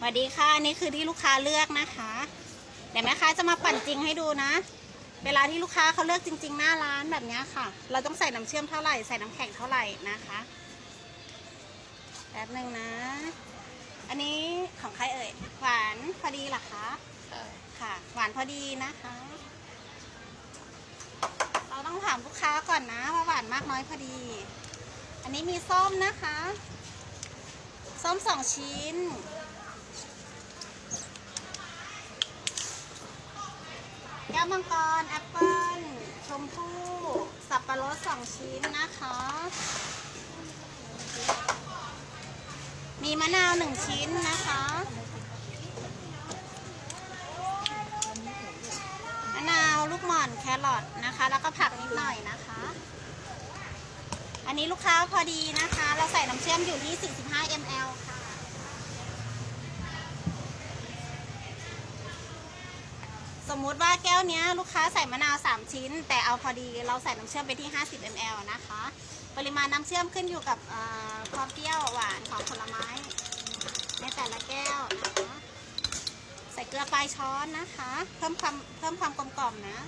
สวัสดีค่ะอันนี่คือที่ลูกค้าเลือกนะคะเดี๋ยวแม่ค้าจะมาปั่นจริงให้ดูนะ เวลาที่ลูกค้าเขาเลือกจริง ๆ หน้าร้านแบบเนี้ยค่ะ เราต้องใส่น้ำเชื่อมเท่าไหร่ใส่น้ำแข็งเท่าไหร่นะคะแป๊บหนึ่งนะ อันนี้ของใครเอ่ยหวานพอดีเหรอคะค่ะ หวานพอดีนะคะ เราต้องถามลูกค้าก่อนนะว่าหวานมากน้อยพอดี อันนี้มีส้มนะคะ ส้มสองชิ้น แก้ วมังกร แอปเปิ้ล ชมพู่ สับปะรดสองชิ้นนะคะ มีมะนาวหนึ่งชิ้นนะคะ มะนาวลูกหม่อนแครอทนะคะ แล้วก็ผักนิดหน่อยนะคะ อันนี้ลูกค้าพอดีนะคะ เราใส่น้ำเชื่อมอยู่ที่ 45 ml ค่ะ สมมุติว่าแก้วเนี้ยลูกค้าใส่มะนาว 3 ชิ้น แต่เอาพอดีเราใส่น้ำเชื่อมไปที่ 50 ml นะคะ ปริมาณน้ำเชื่อมขึ้นอยู่กับความเปรี้ยวหวานของผลไม้ ในแต่ละแก้วนะคะ ใส่เกลือปลายช้อนนะคะ เพิ่มความเพิ่มความกลมกล่อมนะ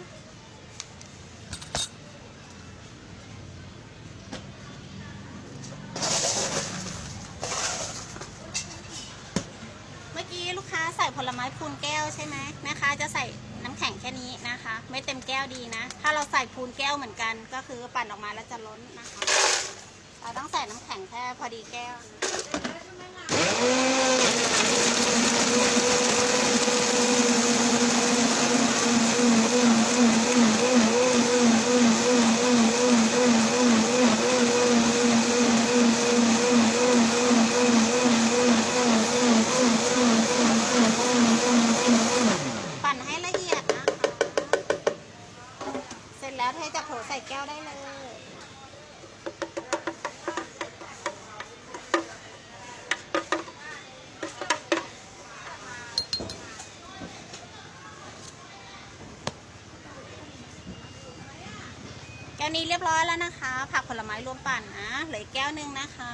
เมื่อกี้ลูกค้าใส่ผลไม้พูนแก้วใช่ไหมแม่ค้าจะใส่ แข็งแค่นี้นะคะ ไม่เต็มแก้วดีนะ ถ้าเราใส่พูนแก้วเหมือนกันก็คือปั่นออกมาแล้วจะล้นนะคะ เราต้องใส่น้ำแข็งแค่พอดีแก้วนะปั่นให้ละเอียดนะคะ เสร็จ แล้วเทจากโถใส่แก้วได้เลย แก้วนี้เรียบร้อยแล้วนะคะ ผักผลไม้รวมปั่นนะ เหลือแก้วหนึ่งนะคะ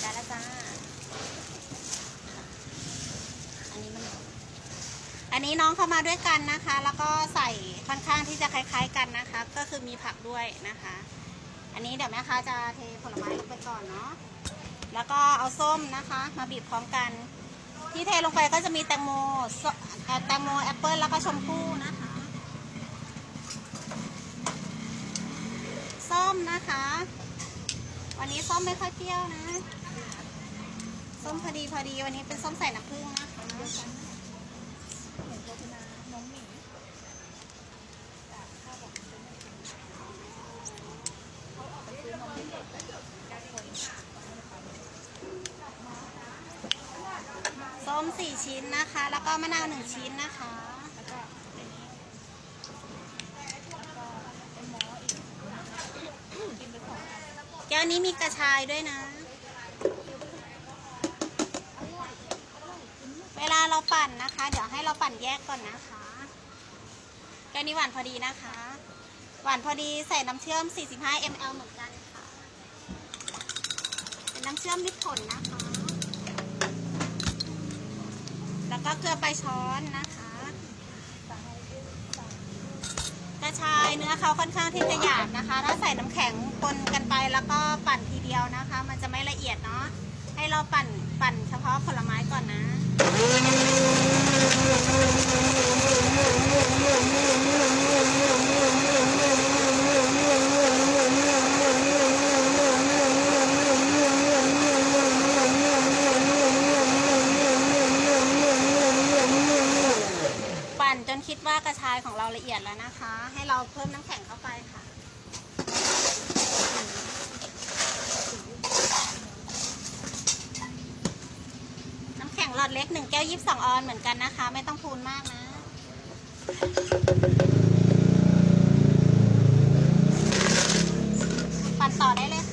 ได้แล้วจ้า อันนี้มัน อันนี้น้องเข้ามาด้วยกันนะคะ แล้วก็ใส่ค่อนข้างที่จะคล้าย ๆ กันนะคะ ก็คือมีผักด้วยนะคะ อันนี้เดี๋ยวแม่ค้าจะเทผลไม้ลงไปก่อนเนาะแล้วก็เอาส้มนะคะ มาบีบพร้อมกัน ที่เทลงไปก็จะมีแตงโมแตงโมแอปเปิลแล้วก็ชมพู่นะคะ ส้มนะคะ วันนี้ส้มไม่ค่อยเปรี้ยวนะ ส้มพอดีพอดีวันนี้เป็นส้มใส่น้ำผึ้งนะคะ ชิ้นนะคะ แล้วก็มะนาวหนึ่งชิ้นนะคะแก้วนี้มีกระชายด้วยนะ เวลาเราปั่นนะคะ เดี๋ยวให้เราปั่นแยกก่อนนะคะแก้วนี้หวานพอดีนะคะ หวานพอดีใส่น้ำเชื่อม 45 ml เหมือนกันค่ะ เป็นน้ำเชื่อมริบผลนะคะ แล้วก็เกลือไปช้อนนะคะ กระชายเนื้อเขาค่อนข้างที่จะหยาบนะคะ ถ้าใส่น้ำแข็งปนกันไปแล้วก็ปั่นทีเดียวนะคะ มันจะไม่ละเอียดเนาะ ให้เราปั่นปั่นเฉพาะผลไม้ก่อนนะ ปั่นจนคิด ว่ากระชายของเราละเอียดแล้วนะคะ ให้เราเพิ่มน้ำแข็งเข้าไปค่ะ น้ำแข็งหลอดเล็กหนึ่งแก้วยี่สิบสองออนเหมือนกันนะคะ ไม่ต้องพูนมากนะปั่นต่อได้เลย